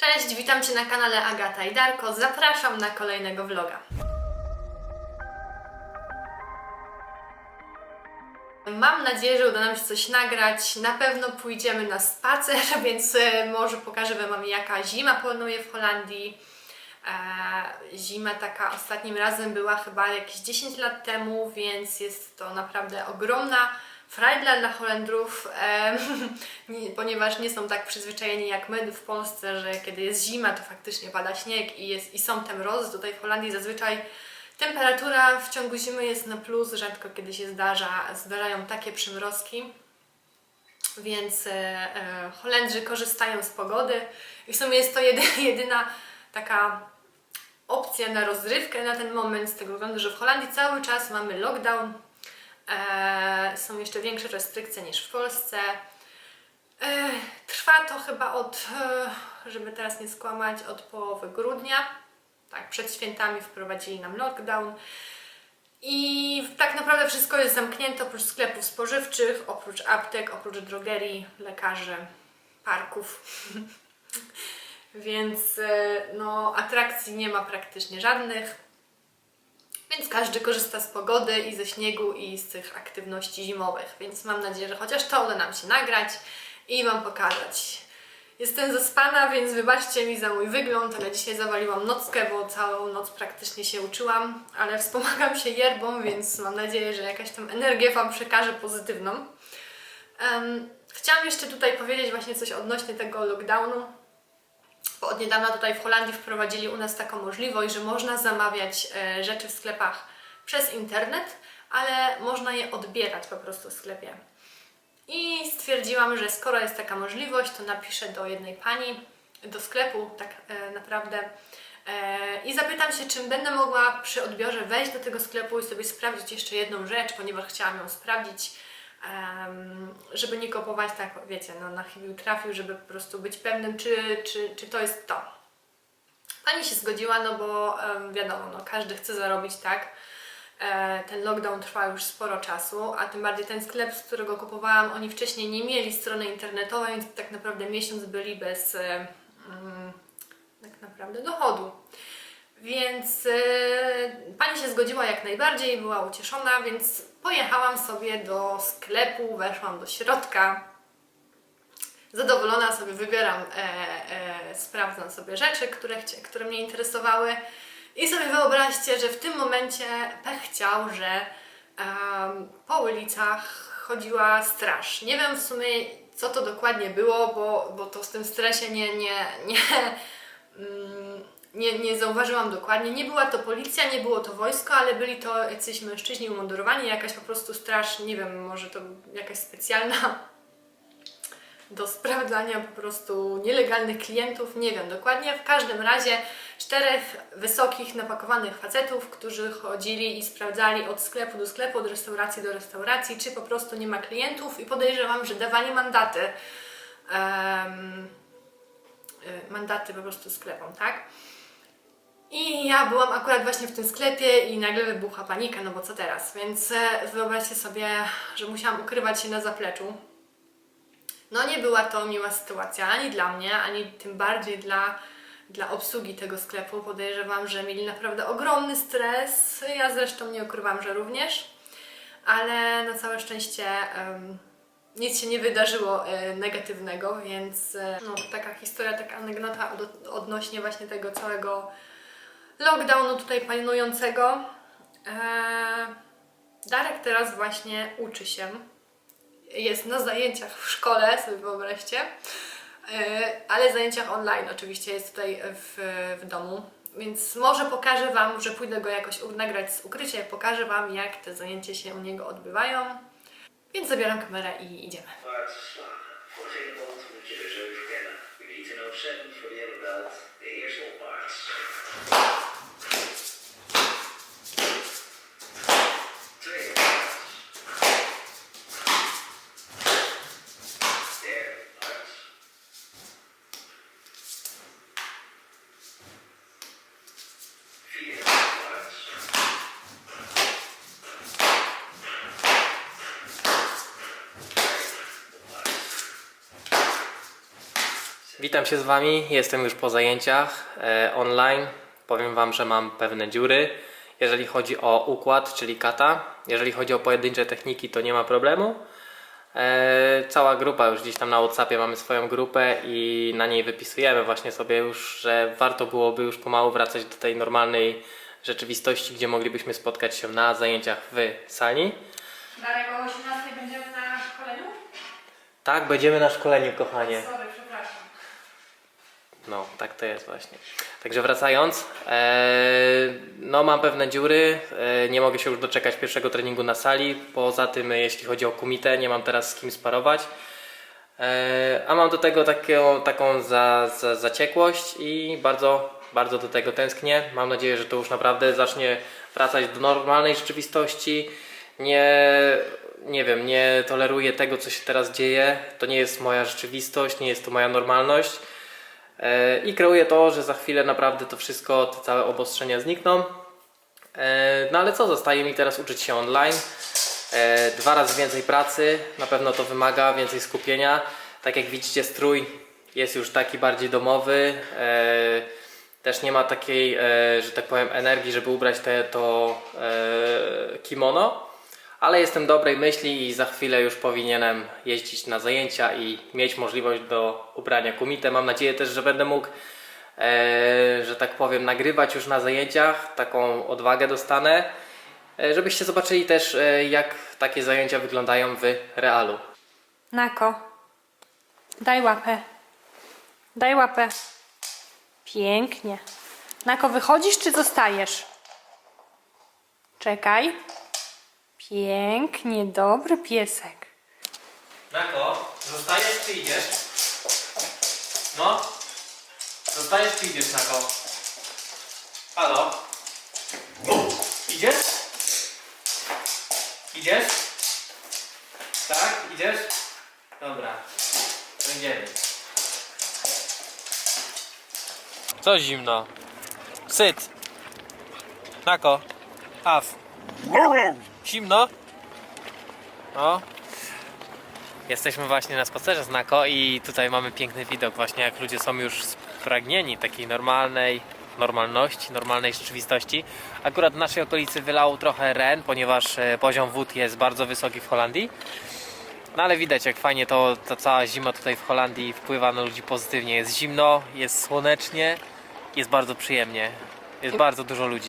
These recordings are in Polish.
Cześć, witam Cię na kanale Agata i Darko. Zapraszam na kolejnego vloga. Mam nadzieję, że uda nam się coś nagrać. Na pewno pójdziemy na spacer, więc e, może pokażę Wam, jaka zima panuje w Holandii. E, Zima taka ostatnim razem była chyba jakieś 10 lat temu, więc jest to naprawdę ogromna frajda dla Holendrów, nie, ponieważ nie są tak przyzwyczajeni jak my w Polsce, że kiedy jest zima, to faktycznie pada śnieg i, jest, i są te mrozy. Tutaj w Holandii zazwyczaj temperatura w ciągu zimy jest na plus, rzadko kiedy się zdarza, zdarzają takie przymrozki. Więc e, e, Holendrzy korzystają z pogody i w sumie jest to jedy, jedyna taka opcja na rozrywkę na ten moment, z tego względu, że w Holandii cały czas mamy lockdown. E, są jeszcze większe restrykcje niż w Polsce. E, trwa to chyba od, e, żeby teraz nie skłamać, od połowy grudnia. Tak, przed świętami wprowadzili nam lockdown. I tak naprawdę wszystko jest zamknięte oprócz sklepów spożywczych, oprócz aptek, oprócz drogerii, lekarzy, parków. Więc no, atrakcji nie ma praktycznie żadnych. Więc każdy korzysta z pogody i ze śniegu i z tych aktywności zimowych. Więc mam nadzieję, że chociaż to uda nam się nagrać i Wam pokazać. Jestem zaspana, więc wybaczcie mi za mój wygląd, ale dzisiaj zawaliłam nockę, bo całą noc praktycznie się uczyłam, ale wspomagam się yerbą, więc mam nadzieję, że jakaś tam energię Wam przekażę pozytywną. Em, chciałam jeszcze tutaj powiedzieć właśnie coś odnośnie tego lockdownu, bo od niedawna tutaj w Holandii wprowadzili u nas taką możliwość, że można zamawiać e, rzeczy w sklepach przez internet, ale można je odbierać po prostu w sklepie. I stwierdziłam, że skoro jest taka możliwość, to napiszę do jednej pani, do sklepu tak e, naprawdę e, i zapytam się, czym będę mogła przy odbiorze wejść do tego sklepu i sobie sprawdzić jeszcze jedną rzecz, ponieważ chciałam ją sprawdzić, żeby nie kupować tak, wiecie, no, na chybił trafił, żeby po prostu być pewnym, czy, czy, czy to jest to. Pani się zgodziła, no bo wiadomo, no, każdy chce zarobić, tak? E, ten lockdown trwa już sporo czasu, a tym bardziej ten sklep, z którego kupowałam, oni wcześniej nie mieli strony internetowej, więc tak naprawdę miesiąc byli bez e, mm, tak naprawdę dochodu. Więc e, pani się zgodziła jak najbardziej, była ucieszona, więc pojechałam sobie do sklepu, weszłam do środka. Zadowolona sobie wybieram, e, e, sprawdzam sobie rzeczy, które, które mnie interesowały. I sobie wyobraźcie, że w tym momencie pech chciał, że po ulicach chodziła straż. Nie wiem w sumie co to dokładnie było, bo, bo to w tym stresie nie, nie, nie, mm, nie, nie zauważyłam dokładnie. Nie była to policja, nie było to wojsko, ale byli to jacyś mężczyźni umundurowani, jakaś po prostu straż, nie wiem, może to jakaś specjalna do sprawdzania po prostu nielegalnych klientów, nie wiem dokładnie. W każdym razie czterech wysokich, napakowanych facetów, którzy chodzili i sprawdzali od sklepu do sklepu, od restauracji do restauracji, czy po prostu nie ma klientów i podejrzewam, że dawali mandaty. y, mandaty po prostu sklepom, tak? I ja byłam akurat właśnie w tym sklepie i nagle wybuchła panika, no bo co teraz? Więc e, wyobraźcie sobie, że musiałam ukrywać się na zapleczu. No nie była to miła sytuacja ani dla mnie, ani tym bardziej dla, dla obsługi tego sklepu. Podejrzewam, że mieli naprawdę ogromny stres. Ja zresztą nie ukrywam, że również. Ale na całe szczęście em, nic się nie wydarzyło e, negatywnego, więc e, no, taka historia, taka anegdota od, odnośnie właśnie tego całego lockdownu tutaj panującego. E, Darek teraz właśnie uczy się jest na zajęciach w szkole, sobie wyobraźcie, ale zajęciach online oczywiście jest tutaj w, w domu. Więc może pokażę Wam, że pójdę go jakoś nagrać z ukrycia, pokażę Wam jak te zajęcia się u niego odbywają. Więc zabieram kamerę i idziemy. Witam się z Wami. Jestem już po zajęciach e, online. Powiem Wam, że mam pewne dziury. Jeżeli chodzi o układ, czyli kata, jeżeli chodzi o pojedyncze techniki, to nie ma problemu. E, cała grupa już gdzieś tam na WhatsAppie mamy swoją grupę i na niej wypisujemy właśnie sobie już, że warto byłoby już pomału wracać do tej normalnej rzeczywistości, gdzie moglibyśmy spotkać się na zajęciach w sali. Darek, o 18 będziemy na szkoleniu? Tak, będziemy na szkoleniu, kochanie. Sorry. No, tak to jest właśnie. Także wracając, e, no mam pewne dziury, e, nie mogę się już doczekać pierwszego treningu na sali. Poza tym, e, jeśli chodzi o kumitę, nie mam teraz z kim sparować. E, a mam do tego taką, taką za, za, zaciekłość i bardzo, bardzo do tego tęsknię. Mam nadzieję, że to już naprawdę zacznie wracać do normalnej rzeczywistości. Nie, nie wiem, nie toleruję tego, co się teraz dzieje. To nie jest moja rzeczywistość, nie jest to moja normalność. I kreuję to, że za chwilę naprawdę to wszystko, te całe obostrzenia znikną. E, No ale co, zostaje mi teraz uczyć się online. E, Dwa razy więcej pracy, na pewno to wymaga więcej skupienia. Tak jak widzicie, strój jest już taki bardziej domowy. E, Też nie ma takiej, że tak powiem, energii, żeby ubrać te, to kimono. Ale jestem dobrej myśli i za chwilę już powinienem jeździć na zajęcia i mieć możliwość do ubrania kumite. Mam nadzieję też, że będę mógł, e, że tak powiem, nagrywać już na zajęciach. Taką odwagę dostanę, e, żebyście zobaczyli też, e, jak takie zajęcia wyglądają w realu. Nako, daj łapę. Daj łapę. Pięknie. Nako, wychodzisz czy zostajesz? Czekaj. Pięknie, dobry piesek. Nako, zostajesz czy idziesz? No? Zostajesz czy idziesz, Nako? Halo? Idziesz? Idziesz? Tak? Idziesz? Dobra. Będziemy. Co zimno? Syt. Nako. Af. Zimno? O, Jesteśmy właśnie na spacerze z Nako i tutaj mamy piękny widok właśnie jak ludzie są już spragnieni takiej normalnej normalności, normalnej rzeczywistości. Akurat w naszej okolicy wylał trochę ren, ponieważ e, poziom wód jest bardzo wysoki w Holandii. No ale widać jak fajnie to ta cała zima tutaj w Holandii wpływa na ludzi pozytywnie. Jest zimno, jest słonecznie, jest bardzo przyjemnie. Jest bardzo dużo ludzi.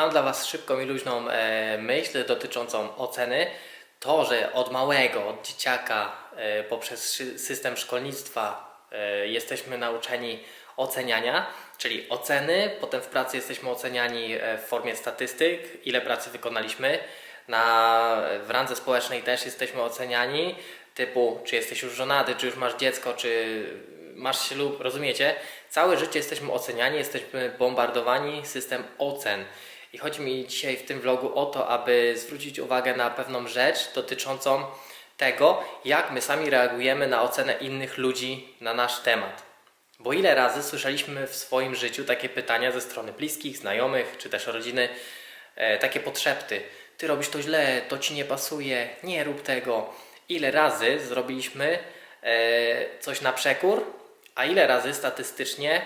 Mam dla Was szybką i luźną e, myśl dotyczącą oceny. To, że od małego, od dzieciaka, e, poprzez system szkolnictwa e, jesteśmy nauczeni oceniania, czyli oceny, potem w pracy jesteśmy oceniani w formie statystyk, ile pracy wykonaliśmy. Na, w randze społecznej też jesteśmy oceniani, typu czy jesteś już żonaty, czy już masz dziecko, czy masz ślub, rozumiecie? Całe życie jesteśmy oceniani, jesteśmy bombardowani system ocen. I chodzi mi dzisiaj w tym vlogu o to, aby zwrócić uwagę na pewną rzecz dotyczącą tego, jak my sami reagujemy na ocenę innych ludzi na nasz temat. Bo ile razy słyszeliśmy w swoim życiu takie pytania ze strony bliskich, znajomych czy też rodziny, e, takie podszepty: Ty robisz to źle, to ci nie pasuje, nie rób tego. Ile razy zrobiliśmy e, coś na przekór, a ile razy statystycznie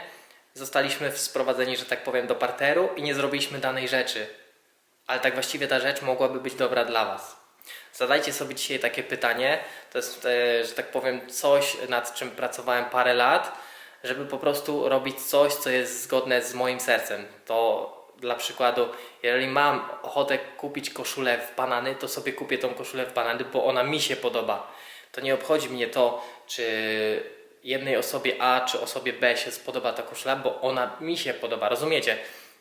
zostaliśmy sprowadzeni, że tak powiem, do parteru i nie zrobiliśmy danej rzeczy. Ale tak właściwie ta rzecz mogłaby być dobra dla Was. Zadajcie sobie dzisiaj takie pytanie. To jest, e, że tak powiem, coś, nad czym pracowałem parę lat. żeby po prostu robić coś, co jest zgodne z moim sercem. To dla przykładu, jeżeli mam ochotę kupić koszulę w banany, to sobie kupię tą koszulę w banany, bo ona mi się podoba. To nie obchodzi mnie to, czy jednej osobie A czy osobie B się spodoba ta koszula, bo ona mi się podoba, rozumiecie?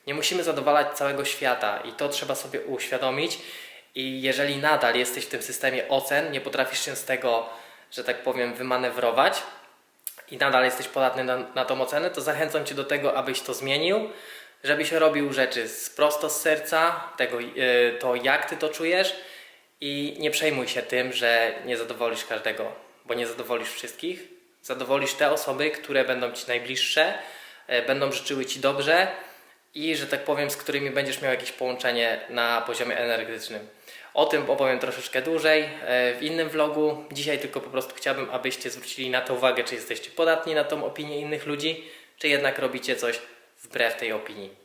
Nie musimy zadowalać całego świata i to trzeba sobie uświadomić. I jeżeli nadal jesteś w tym systemie ocen, nie potrafisz się z tego, że tak powiem, wymanewrować i nadal jesteś podatny na, na tą ocenę, to zachęcam Cię do tego, abyś to zmienił, żebyś robił rzeczy z prosto z serca, tego, yy, to jak Ty to czujesz i nie przejmuj się tym, że nie zadowolisz każdego, bo nie zadowolisz wszystkich. Zadowolisz te osoby, które będą Ci najbliższe, e, będą życzyły Ci dobrze i, że tak powiem, z którymi będziesz miał jakieś połączenie na poziomie energetycznym. O tym opowiem troszeczkę dłużej e, w innym vlogu. Dzisiaj tylko po prostu chciałbym, abyście zwrócili na to uwagę, czy jesteście podatni na tą opinię innych ludzi, czy jednak robicie coś wbrew tej opinii.